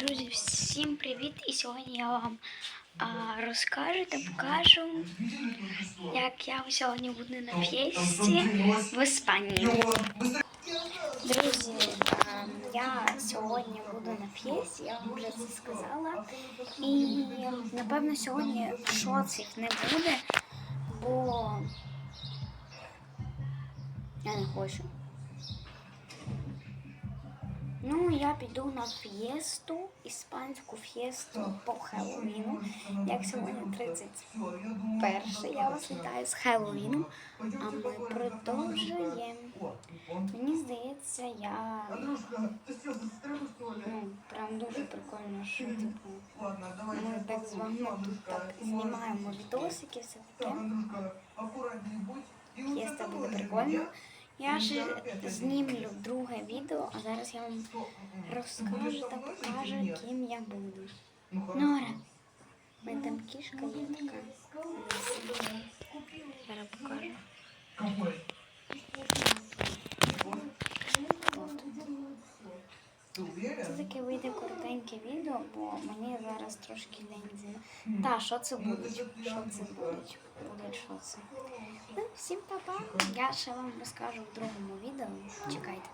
Друзі, всім привіт! І сьогодні я вам а, розкажу та покажу, як я сьогодні буду на фєсті в Іспанії. Друзі, я сьогодні буду на фєсті, я вам вже це сказала. І напевно сьогодні шоців не буде, бо я не хочу. Я піду на фієсту, іспанську фієсту по Хеллоуіну. Як сьогодні 31, я вас вітаю з Хеллоуіном. А ми продовжуємо. Мені здається, я ну, прям дуже прикольно, що типу, ми так з вами тут так знімаємо відосики, все таке. Фієста буде прикольно. Я ж знімлю друге відео, а зараз я вам розкажу та покажу, ким я буду. Нора, у мене там кішка є така. Зараз покажу. Це таке вийде коротеньке відео, бо мені зараз трошки лень зі. Та, що це буде? Що це буде? Буде що це? Всім па-па. Я ще вам розкажу в другому відео. Чекайте.